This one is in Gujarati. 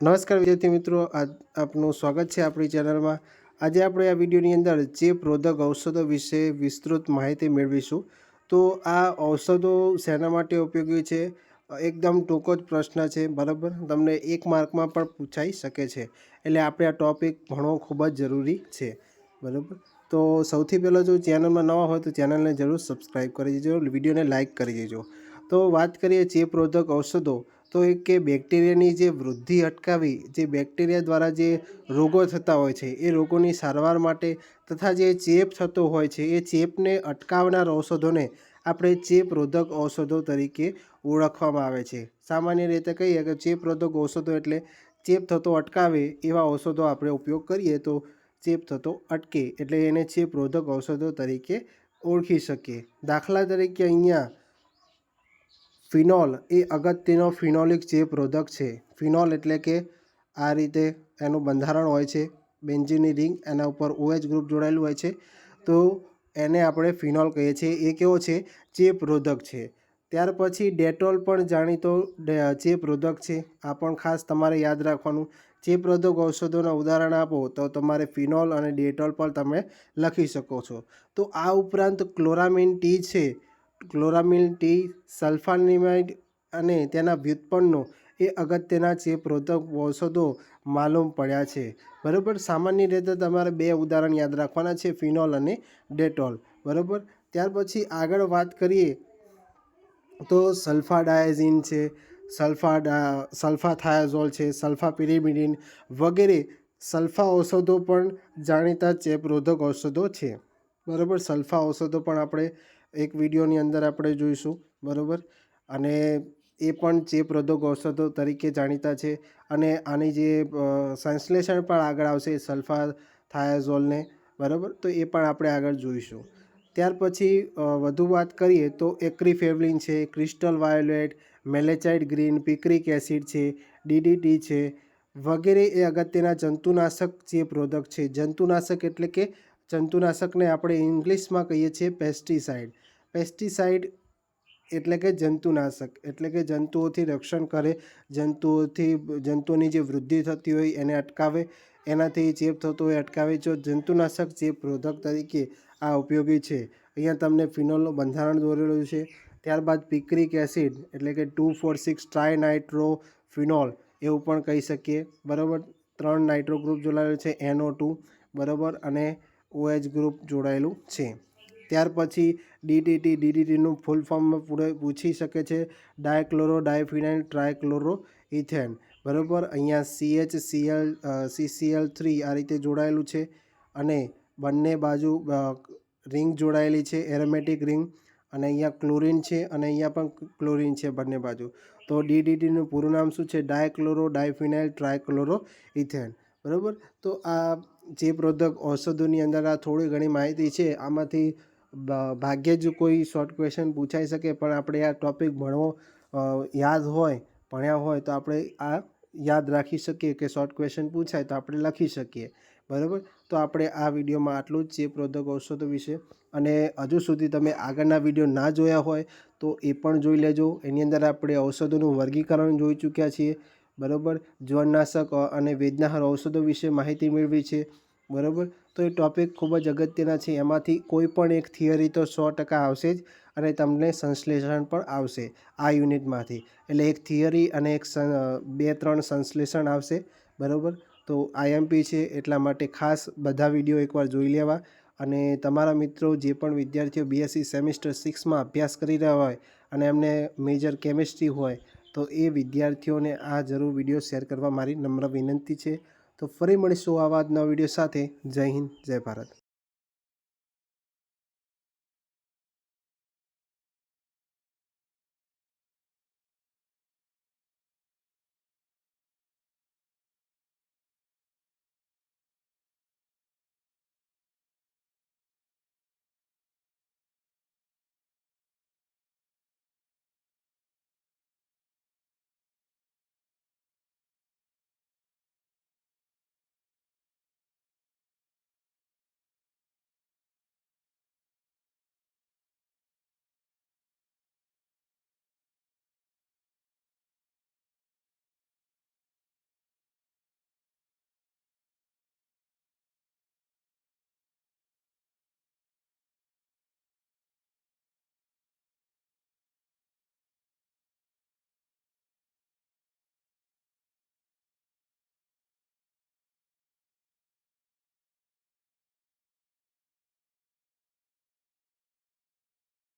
નમસ્કાર વિદ્યાર્થી મિત્રો, આજ આપનું સ્વાગત છે આપણી ચેનલમાં. આજે આપણે આ વિડીયોની અંદર ચેપ રોધક ઔષધો વિશે વિસ્તૃત માહિતી મેળવીશું. તો આ ઔષધો શેના માટે ઉપયોગી છે? એકદમ ટૂંકો જ પ્રશ્ન છે, બરાબર? તમને એક માર્કમાં પણ પૂછાઈ શકે છે. એટલે આપણે આ ટોપિક ભણવો ખૂબ જ જરૂરી છે, બરાબર? તો સૌથી પહેલાં જો ચેનલમાં નવા હોય તો ચેનલને જરૂર સબસ્ક્રાઈબ કરી દેજો, વિડીયોને લાઇક કરી દેજો. તો વાત કરીએ ચેપ રોધક ઔષધો તો એ કે બેક્ટેરિયાની જે વૃદ્ધિ અટકાવી, જે બેક્ટેરિયા દ્વારા જે રોગો થતા હોય છે, એ રોગોની સારવાર માટે તથા જે ચેપ થતો હોય છે, એ ચેપને અટકાવનાર ઔષધોને આપણે ચેપરોધક ઔષધો તરીકે ઓળખવામાં આવે છે. સામાન્ય રીતે કહીએ કે ચેપરોધક ઔષધો એટલે ચેપ થતો અટકાવે એવા ઔષધો આપણે ઉપયોગ કરીએ તો ચેપ થતો અટકે એટલે એને ચેપરોધક ઔષધો તરીકે ઓળખી શકીએ. દાખલા તરીકે અહીંયા ફિનોલ એ અગત્યનો ફિનોલિક જે પ્રોધક છે. ફિનોલ એટલે કે આ રીતે એનું બંધારણ હોય છે, બેન્ઝીનની રિંગ એના ઉપર ઓએચ ગ્રુપ જોડાયેલું હોય છે. તો એને આપણે ફિનોલ કહીએ છીએ. એ કેવો છે? ચેપરોધક છે. ત્યાર પછી ડેટોલ પણ જાણીતો ચેપરોધક છે, આ પણ ખાસ તમારે યાદ રાખવાનું. ચેપરોધક ઔષધોના ઉદાહરણ આપો, તો તમારે ફિનોલ અને ડેટોલ પણ તમે લખી શકો છો. તો આ ઉપરાંત ક્લોરામિન ટી છે. ક્લોરામિલ ટી, સલ્ફાનિમાઇડ અને તેના વ્યુત્પન્નો એ અગત્યના ચેપરોધક ઔષધો માલુમ પડ્યા છે. બરાબર? સામાન્ય રીતે તમારે બે ઉદાહરણ યાદ રાખવાના છે, ફિનોલ અને ડેટોલ. બરાબર? ત્યાર પછી આગળ વાત કરીએ તો સલ્ફાડાયઝિન છે સલ્ફા સલ્ફાથાયાઝોલ છે, સલ્ફાપિરિમિડિન વગેરે સલ્ફા ઔષધો પણ જાણીતા ચેપરોધક ઔષધો છે. બરાબર? સલ્ફા ઔષધો પણ આપણે એક વિડીયોની અંદર આપણે જોઈશું, બરાબર? અને એ પણ ચેપરોધક ઔષધો તરીકે જાણીતા છે અને આની જે સંશ્લેષણ પણ આગળ આવશે સલ્ફા થાયાઝોલને, બરાબર? તો એ પણ આપણે આગળ જોઈશું. ત્યાર પછી વધુ વાત કરીએ તો એક્રીફેવલિન છે, crystal violet, malachite green, picric acid છે ડીડીટી છે વગેરે એ અગત્યના જંતુનાશક ચેપરોધક છે. જંતુનાશક એટલે કે જંતુનાશકને આપણે ઇંગ્લિશમાં કહીએ છીએ પેસ્ટિસાઇડ. પેસ્ટિસાઇડ એટલે કે જંતુનાશક, એટલે કે જંતુઓથી રક્ષણ કરે, જંતુઓથી, જંતુઓની જે વૃદ્ધિ થતી હોય એને અટકાવે, એનાથી ચેપ થતો હોય અટકાવે. જો જંતુનાશક ચેપ રોધક તરીકે આ ઉપયોગી છે, અહીંયા તમને ફિનોલનું બંધારણ દોરેલું છે. ત્યારબાદ પિક્રિક એસિડ, એટલે કે two four six trinitrophenol એવું પણ કહી શકીએ. બરાબર, ત્રણ નાઇટ્રો ગ્રુપ જોડાયેલું છે, એનઓ ટુ. બરાબર, અને ઓએચ ગ્રુપ જોડાયેલું છે. ત્યાર પછી ડીડીટી ડીડીટીનું ફૂલ ફોર્મ પૂરે પૂછી શકે છે. Dichloro, diphenyl, trichloro, ethane. બરાબર? અહીંયા સીએચ સીએલ સીસીએલ થ્રી આ રીતે જોડાયેલું છે. અને બંને બાજુ રિંગ જોડાયેલી છે, એરોમેટિક રિંગ. અને અહીંયા ક્લોરિન છે અને અહીંયા પણ ક્લોરિન છે બંને બાજુ. તો ડીડીટીનું પૂરું નામ શું છે? Dichloro, diphenyl, trichloro, ethane. બરાબર? તો આ જે પ્રોડક્ટ ઔષધોની અંદર આ થોડી ઘણી માહિતી છે, આમાંથી ભાગ્યે જ કોઈ શોર્ટ ક્વેશ્ચન પૂછાઈ શકે, પણ આપણે આ ટૉપિક ભણવો યાદ હોય, ભણ્યા હોય, તો આપણે આ યાદ રાખી શકીએ કે શોર્ટ ક્વેશ્ચન પૂછાય તો આપણે લખી શકીએ. બરાબર? તો આપણે આ વિડીયોમાં આટલું જ છે પ્રોધક ઔષધો વિશે. અને હજુ સુધી તમે આગળના વીડિયો ના જોયા હોય, તો એ પણ જોઈ લેજો. એની અંદર આપણે ઔષધોનું વર્ગીકરણ જોઈ ચૂક્યા છીએ. બરાબર? જ્વરનાશક અને વેદનાહાર ઔષધો વિશે માહિતી મેળવી છે. બરાબર? તો એ ટૉપિક ખૂબ જ અગત્યના છે. એમાંથી કોઈ પણ એક થિયરી તો સો ટકા આવશે જ અને તમને સંશ્લેષણ પણ આવશે આ યુનિટમાંથી એટલે એક થિયરી અને એક બે, ત્રણ સંશ્લેષણ આવશે. બરાબર? તો આઈએમપી છે. એટલા માટે ખાસ બધા વીડિયો એકવાર જોઈ લેવા. અને તમારા મિત્રો જે પણ વિદ્યાર્થીઓ બીએસસી સેમિસ્ટર સિક્સમાં અભ્યાસ કરી રહ્યા હોય અને એમને મેજર કેમિસ્ટ્રી હોય તો એ વિદ્યાર્થીઓને આ જરૂર વીડિયો શેર કરવા મારી નમ્ર વિનંતી છે. તો ફરી મળીશું આવા જ વીડિયો સાથે. જય હિન્દ, જય ભારત.